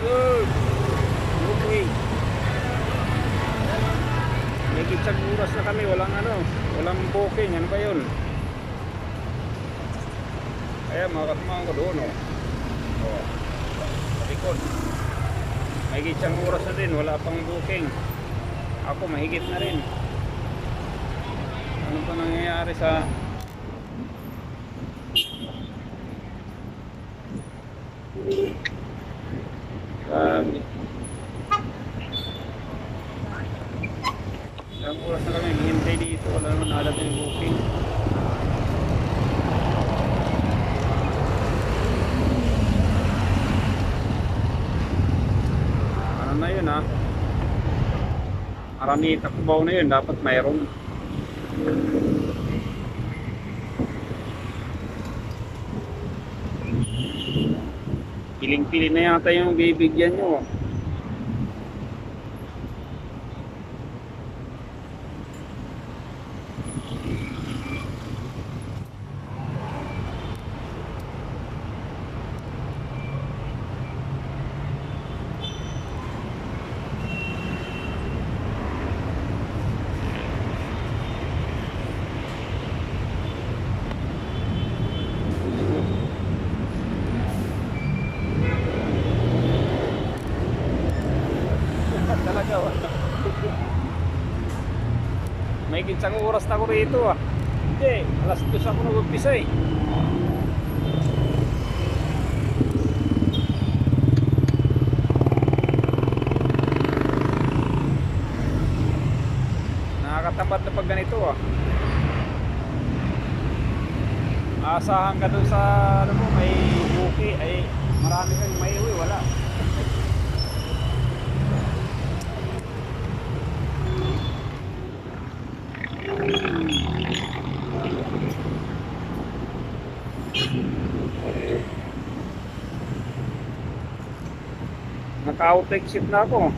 Lord. Okay. May kitsag na kami, walang ano, walang booking, ano ba yun? Kaya mga kasamahan ko doon, oh. Oh. Likod. May kitsang oras na din, wala pang booking. Ako mahigit na rin. Ano pa nangyayari sa Grabe. Ilang oras na kami hihintay dito. Wala naman nadating yung booking. Ano na yun ha? Aranita Cubao na yun. Dapat mayroon. Piling-pili na yata yung bibigyan nyo. Talaga wala. May kitsang oras na ako rito ah. Hindi, alas 2 ako nag-umpisa eh. Nakakatamad na pag ganito ah. Asahan ka dun sa ano mo, may buki ay marami kang may uwi, wala. Naka-out exit na ako.